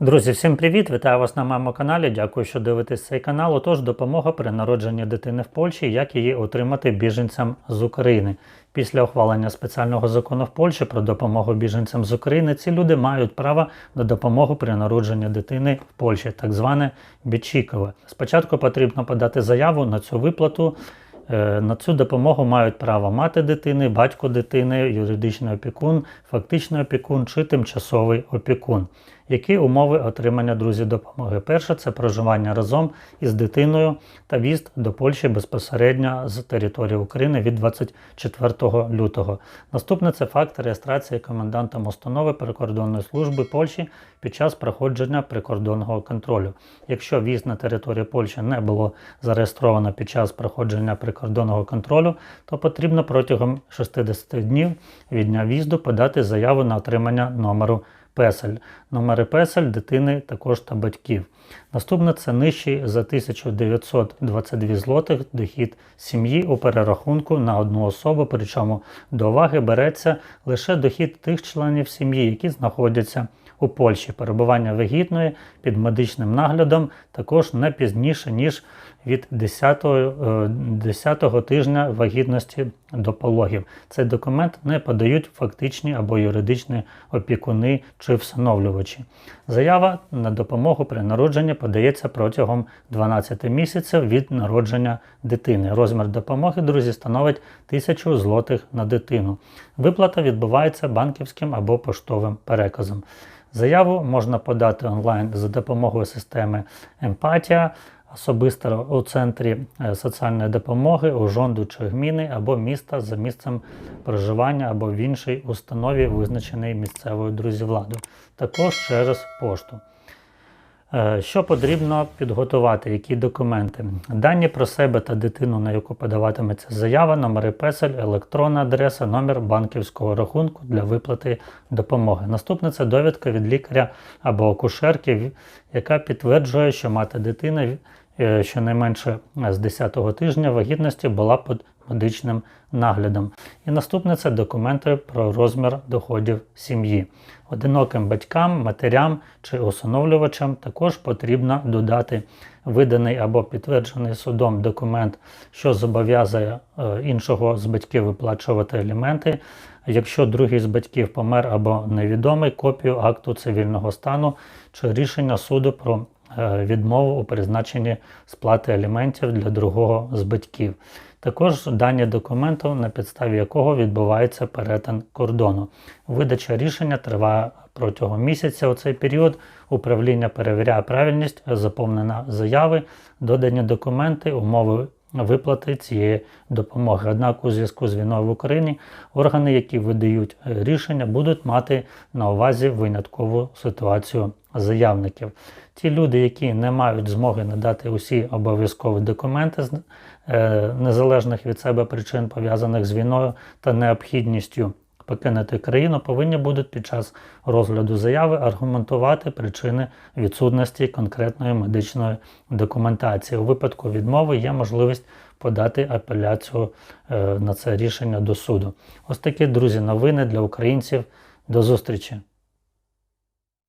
Друзі, всім привіт! Вітаю вас на моєму каналі. Дякую, що дивитесь цей канал. Отож, допомога при народженні дитини в Польщі, як її отримати біженцям з України. Після ухвалення спеціального закону в Польщі про допомогу біженцям з України ці люди мають право на допомогу при народженні дитини в Польщі, так зване бічікове. Спочатку потрібно подати заяву на цю виплату. Е, На цю допомогу мають право мати дитини, батько дитини, юридичний опікун, фактичний опікун чи тимчасовий опікун. Які умови отримання друзі допомоги? Перше це проживання разом із дитиною та в'їзд до Польщі безпосередньо з території України від 24 лютого. Наступне це факт реєстрації комендантом установи прикордонної служби Польщі під час проходження прикордонного контролю. Якщо в'їзд на територію Польщі не було зареєстровано під час проходження прикордонного контролю, то потрібно протягом 60 днів від дня в'їзду подати заяву на отримання номеру песель. Номери песель дитини також та батьків. Наступне це нижчий за 1922 злотих дохід сім'ї у перерахунку на одну особу, причому до уваги береться лише дохід тих членів сім'ї, які знаходяться у Польщі. Перебування вагітної під медичним наглядом також не пізніше, ніж від 10-го 10 тижня вагітності до пологів. Цей документ не подають фактичні або юридичні опікуни всиновлювачі. Заява на допомогу при народженні подається протягом 12 місяців від народження дитини. Розмір допомоги, друзі, становить 1000 злотих на дитину. Виплата відбувається банківським або поштовим переказом. Заяву можна подати онлайн за допомогою системи Емпатія, особисто у центрі е, соціальної допомоги, у жонду чи гміни або міста за місцем проживання або в іншій установі, визначеній місцевою друзівладою, також через пошту. Е, Що потрібно підготувати, які документи? Дані про себе та дитину, на яку подаватиметься заява, номери песель, електронна адреса, номер банківського рахунку для виплати допомоги. Наступне це довідка від лікаря або акушерки, яка підтверджує, що мати дитини е, щонайменше з 10-го тижня вагітності була медичним наглядом. І наступне це документи про розмір доходів сім'ї. Одиноким батькам, матерям чи усиновлювачам також потрібно додати виданий або підтверджений судом документ, що зобов'язує е, іншого з батьків виплачувати аліменти. Якщо другий з батьків помер або невідомий, копію акту цивільного стану чи рішення суду про відмову у призначенні сплати аліментів для другого з батьків. Також дані документу, на підставі якого відбувається перетин кордону. Видача рішення триває протягом місяця. У цей період управління перевіряє правильність заповнення заяви, додані документи, умови виплати цієї допомоги. Однак у зв'язку з війною в Україні органи, які видають рішення, будуть мати на увазі виняткову ситуацію заявників. Ті люди, які не мають змоги надати усі обов'язкові документи з е, незалежних від себе причин, пов'язаних з війною та необхідністю покинути країну, повинні будуть під час розгляду заяви аргументувати причини відсутності конкретної медичної документації. У випадку відмови є можливість подати апеляцію е, на це рішення до суду. Ось такі друзі новини для українців. До зустрічі!